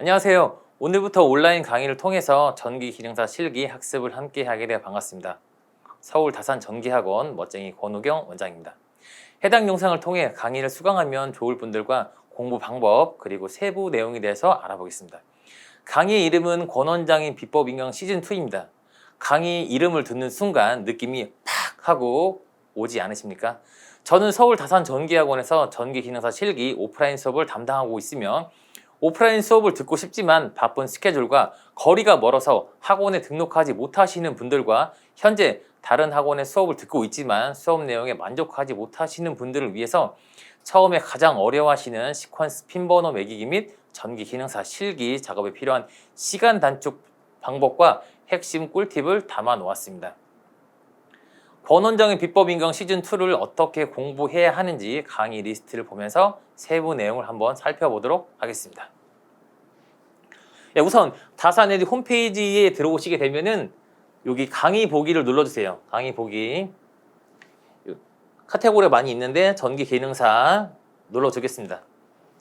안녕하세요. 오늘부터 온라인 강의를 통해서 전기 기능사 실기 학습을 함께 하게 되어 반갑습니다. 서울 다산 전기학원 멋쟁이 권우경 원장입니다. 해당 영상을 통해 강의를 수강하면 좋을 분들과 공부 방법 그리고 세부 내용에 대해서 알아보겠습니다. 강의의 이름은 권 원장의 비법 인강 시즌 2입니다. 강의 이름을 듣는 순간 느낌이 팍 하고 오지 않으십니까? 저는 서울 다산 전기학원에서 전기 기능사 실기 오프라인 수업을 담당하고 있으며 오프라인 수업을 듣고 싶지만 바쁜 스케줄과 거리가 멀어서 학원에 등록하지 못하시는 분들과 현재 다른 학원의 수업을 듣고 있지만 수업 내용에 만족하지 못하시는 분들을 위해서 처음에 가장 어려워하시는 시퀀스 핀번호 매기기 및 전기 기능사 실기 작업에 필요한 시간 단축 방법과 핵심 꿀팁을 담아 놓았습니다. 권 원장의 비법 인강 시즌 2를 어떻게 공부해야 하는지 강의 리스트를 보면서 세부 내용을 한번 살펴보도록 하겠습니다. 예, 우선 다산에디 홈페이지에 들어오시게 되면은 여기 강의 보기를 눌러주세요. 강의 보기 카테고리가 많이 있는데 전기 기능사 눌러주겠습니다.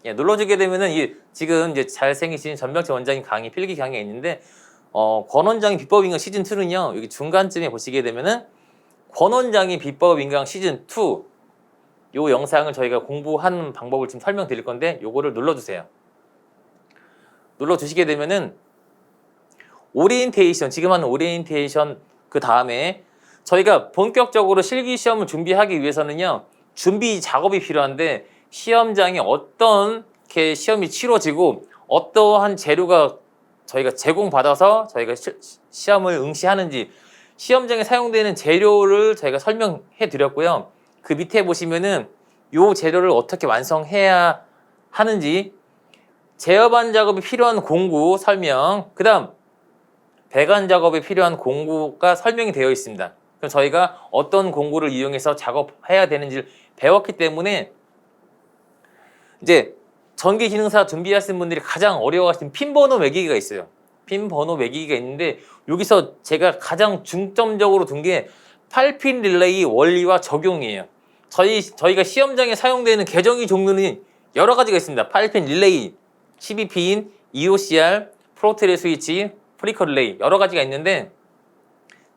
예, 눌러주게 되면은 이 지금 이제 잘생기신 전병철 원장님 강의 필기 강의가 있는데 어, 권 원장의 비법 인강 시즌 2는요 여기 중간쯤에 보시게 되면은 권 원장의 비법 인강 시즌 2 요 영상을 저희가 공부하는 방법을 지금 설명드릴 건데 요거를 눌러주세요. 눌러주시게 되면은 오리엔테이션 지금 하는 오리엔테이션 그 다음에 저희가 본격적으로 실기 시험을 준비하기 위해서는요 준비 작업이 필요한데 시험장에 어떤 게 시험이 치러지고 어떠한 재료가 저희가 제공받아서 저희가 시, 시험을 응시하는지 시험장에 사용되는 재료를 저희가 설명해 드렸고요. 그 밑에 보시면은 요 재료를 어떻게 완성해야 하는지 제어반 작업이 필요한 공구 설명, 그 다음 배관 작업에 필요한 공구가 설명이 되어 있습니다. 그럼 저희가 어떤 공구를 이용해서 작업해야 되는지를 배웠기 때문에 이제 전기 기능사 준비하시는 분들이 가장 어려워하시는 핀 번호 매기기가 있어요. 핀 번호 매기기가 있는데 여기서 제가 가장 중점적으로 둔 게 8핀 릴레이 원리와 적용이에요. 저희 저희가 시험장에 사용되는 계정의 종류는 여러 가지가 있습니다. 8핀 릴레이, 12핀, EOCR, 프로트레 스위치, 프리커 릴레이 여러 가지가 있는데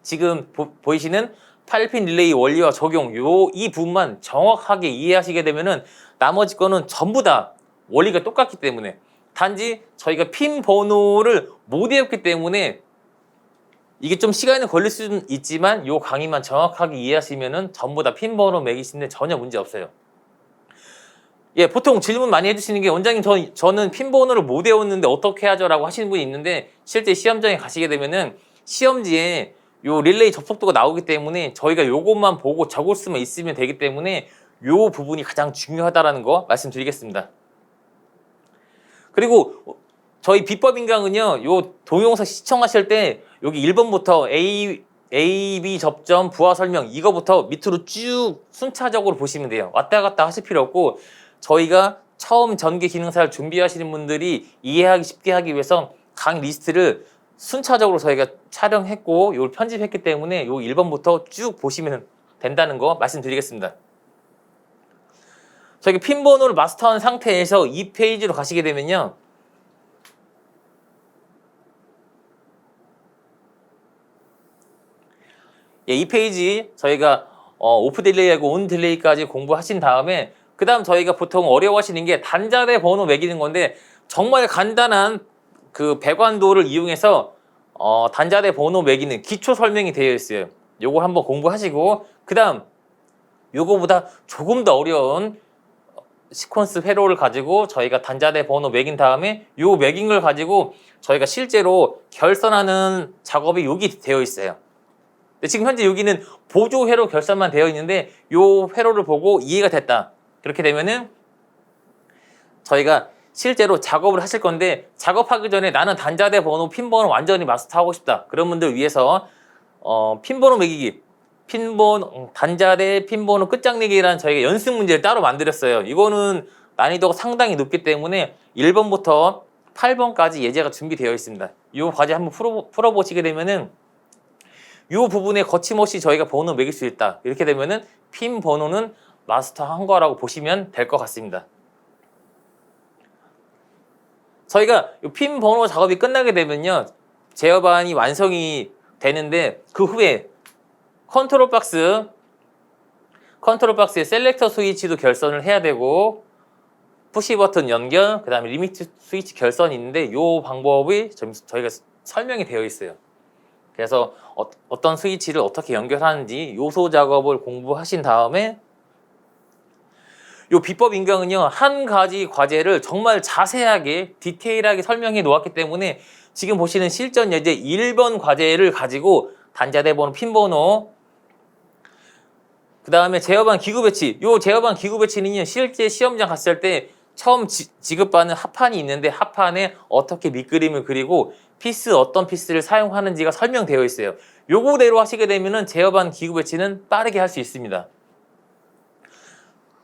지금 보, 이시는 8핀 릴레이 원리와 적용 요 이 부분만 정확하게 이해하시게 되면은 나머지 거는 전부 다 원리가 똑같기 때문에 단지 저희가 핀 번호를 못 외웠기 때문에 이게 좀 시간이 걸릴 수는 있지만 요 강의만 정확하게 이해하시면은 전부 다 핀 번호 매기시는데 전혀 문제 없어요. 예, 보통 질문 많이 해주시는 게 원장님 저, 저는 핀 번호를 못 외웠는데 어떻게 하죠라고 하시는 분이 있는데 실제 시험장에 가시게 되면은 시험지에 요 릴레이 접속도가 나오기 때문에 저희가 요것만 보고 적을 수만 있으면 되기 때문에 요 부분이 가장 중요하다라는 거 말씀드리겠습니다. 그리고 저희 비법 인강은요, 요 동영상 시청하실 때 여기 1번부터 A, A, B 접점, 부하 설명 이거부터 밑으로 쭉 순차적으로 보시면 돼요. 왔다 갔다 하실 필요 없고 저희가 처음 전기 기능사를 준비하시는 분들이 이해하기 쉽게 하기 위해서 강 리스트를 순차적으로 저희가 촬영했고 이걸 편집했기 때문에 요 1번부터 쭉 보시면 된다는 거 말씀드리겠습니다. 저희 핀 번호를 마스터한 상태에서 이 페이지로 가시게 되면요. 예, 이 페이지 저희가 어, 오프 딜레이하고 온 딜레이까지 공부하신 다음에 그 다음 저희가 보통 어려워하시는 게 단자대 번호 매기는 건데 정말 간단한 그 배관도를 이용해서 어, 단자대 번호 매기는 기초 설명이 되어 있어요. 요거 한번 공부하시고 그 다음 요거보다 조금 더 어려운 시퀀스 회로를 가지고 저희가 단자대 번호 매긴 다음에 요 매긴 걸 가지고 저희가 실제로 결선하는 작업이 여기 되어 있어요. 근데 지금 현재 여기는 보조 회로 결선만 되어 있는데 요 회로를 보고 이해가 됐다. 그렇게 되면은 저희가 실제로 작업을 하실 건데 작업하기 전에 나는 단자대 번호 핀 번호 완전히 마스터하고 싶다. 그런 분들 위해서 어, 핀 번호 매기기 핀번 단자대 핀번호 끝장내기라는 저희가 연습 문제를 따로 만들었어요. 이거는 난이도가 상당히 높기 때문에 1번부터 8번까지 예제가 준비되어 있습니다. 이 과제 한번 풀어, 풀어보시게 되면은 이 부분에 거침없이 저희가 번호 매길 수 있다. 이렇게 되면은 핀 번호는 마스터한 거라고 보시면 될 것 같습니다. 저희가 이핀 번호 작업이 끝나게 되면요. 제어반이 완성이 되는데 그 후에 컨트롤 박스 컨트롤 박스의 셀렉터 스위치도 결선을 해야 되고 푸시 버튼 연결, 그 다음에 리미트 스위치 결선이 있는데 이 방법이 좀 저희가 설명이 되어 있어요. 그래서 어, 떤 스위치를 어떻게 연결하는지 요소 작업을 공부하신 다음에 요 비법 인강은요 한 가지 과제를 정말 자세하게 디테일하게 설명해 놓았기 때문에 지금 보시는 실전 예제 1번 과제를 가지고 단자대 번호, 핀 번호 그 다음에 제어반 기구 배치. 요 제어반 기구 배치는요 실제 시험장 갔을 때 처음 지, 지급받는 합판이 있는데 합판에 어떻게 밑그림을 그리고 피스 어떤 피스를 사용하는지가 설명되어 있어요. 요거대로 하시게 되면은 제어반 기구 배치는 빠르게 할 수 있습니다.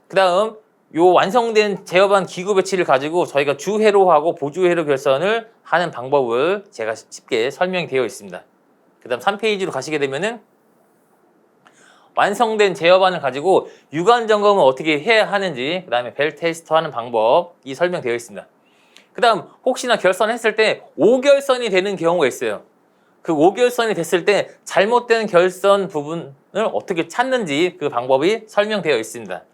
그 다음 요 완성된 제어반 기구 배치를 가지고 저희가 주회로 하고 보조회로 결선을 하는 방법을 제가 쉽게 설명이 되어 있습니다. 그 다음 3페이지로 가시게 되면은 완성된 제어반을 가지고 유관 점검을 어떻게 해야 하는지 그 다음에 벨 테스트 하는 방법이 설명되어 있습니다. 그 다음 혹시나 결선했을 때 5결선이 되는 경우가 있어요. 그 5결선이 됐을 때 잘못된 결선 부분을 어떻게 찾는지 그 방법이 설명되어 있습니다.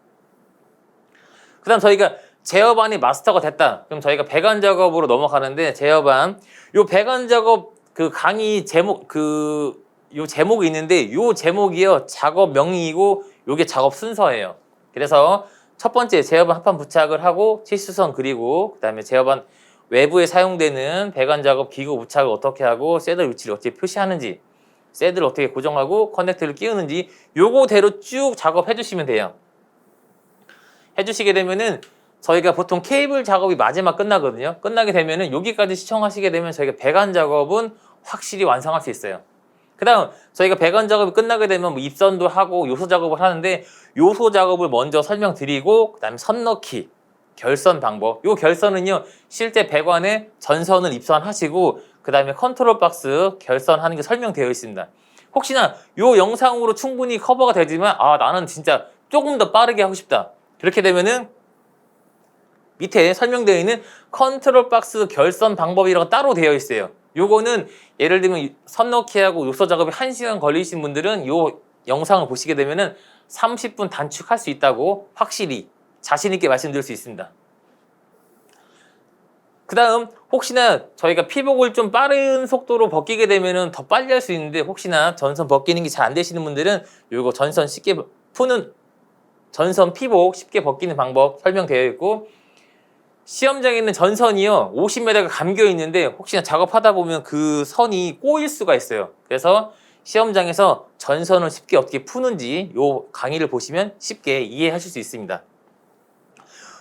그 다음 저희가 제어반이 마스터가 됐다. 그럼 저희가 배관 작업으로 넘어가는데 제어반 요 배관 작업 그 강의 제목 그 요 제목이 있는데 요 제목이요 작업 명이고 요게 작업 순서예요. 그래서 첫 번째 제어반 합판 부착을 하고 치수선 그리고 그다음에 제어반 외부에 사용되는 배관 작업 기구 부착을 어떻게 하고 새들 위치를 어떻게 표시하는지 새들을 어떻게 고정하고 커넥터를 끼우는지 요거대로 쭉 작업해 주시면 돼요. 해 주시게 되면은 저희가 보통 케이블 작업이 마지막 끝나거든요. 끝나게 되면은 여기까지 시청하시게 되면 저희가 배관 작업은 확실히 완성할 수 있어요. 그 다음 저희가 배관 작업이 끝나게 되면 뭐 입선도 하고 요소 작업을 하는데 요소 작업을 먼저 설명드리고 그 다음에 선 넣기 결선 방법. 요 결선은요 실제 배관에 전선을 입선하시고 그 다음에 컨트롤 박스 결선하는 게 설명되어 있습니다. 혹시나 요 영상으로 충분히 커버가 되지만 아 나는 진짜 조금 더 빠르게 하고 싶다. 그렇게 되면은 밑에 설명되어 있는 컨트롤 박스 결선 방법이라고 따로 되어 있어요. 요거는 예를 들면 선 넣기하고 요소 작업이 1시간 걸리신 분들은 요 영상을 보시게 되면은 30분 단축할 수 있다고 확실히 자신 있게 말씀드릴 수 있습니다. 그 다음 혹시나 저희가 피복을 좀 빠른 속도로 벗기게 되면은 더 빨리 할 수 있는데 혹시나 전선 벗기는 게 잘 안 되시는 분들은 요거 전선 쉽게 푸는 전선 피복 쉽게 벗기는 방법 설명되어 있고 시험장에 있는 전선이요. 50m가 감겨 있는데 혹시나 작업하다 보면 그 선이 꼬일 수가 있어요. 그래서 시험장에서 전선을 쉽게 어떻게 푸는지 요 강의를 보시면 쉽게 이해하실 수 있습니다.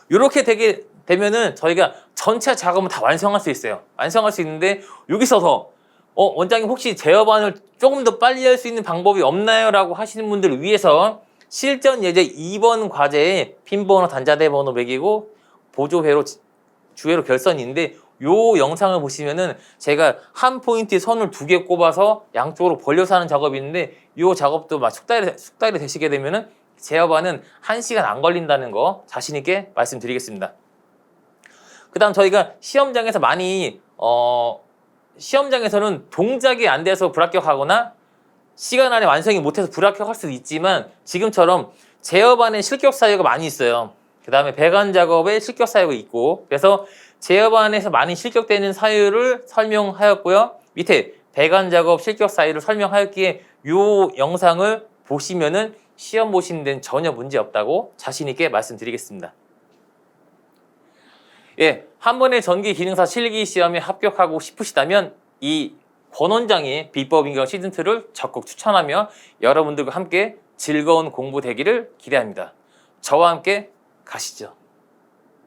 이렇게 되게 되면은 저희가 전체 작업은 다 완성할 수 있어요. 완성할 수 있는데 여기서 더 어, 원장님 혹시 제어반을 조금 더 빨리 할 수 있는 방법이 없나요? 라고 하시는 분들을 위해서 실전 예제 2번 과제에 핀 번호, 단자대 번호 매기고 보조회로 주회로 결선인데 요 영상을 보시면은 제가 한 포인트에 선을 두 개 꼽아서 양쪽으로 벌려서 하는 작업이 있는데 요 작업도 막 숙달이, 숙달이 되시게 되면은 제어반은 한시간안 걸린다는 거 자신 있게 말씀드리겠습니다. 그 다음 저희가 시험장에서 많이 어 시험장에서는 동작이 안 돼서 불합격하거나 시간 안에 완성이 못해서 불합격할 수도 있지만 지금처럼 제어반에 실격 사유가 많이 있어요. 그 다음에 배관 작업에 실격 사유가 있고 그래서 제어반에서 많이 실격되는 사유를 설명하였고요. 밑에 배관 작업 실격 사유를 설명하였기에 요 영상을 보시면은 시험 보시는 데는 전혀 문제 없다고 자신 있게 말씀드리겠습니다. 예, 한 번의 전기 기능사 실기 시험에 합격하고 싶으시다면 이 권원장의 비법 인강 시즌 2를 적극 추천하며 여러분들과 함께 즐거운 공부 되기를 기대합니다. 저와 함께 가시죠.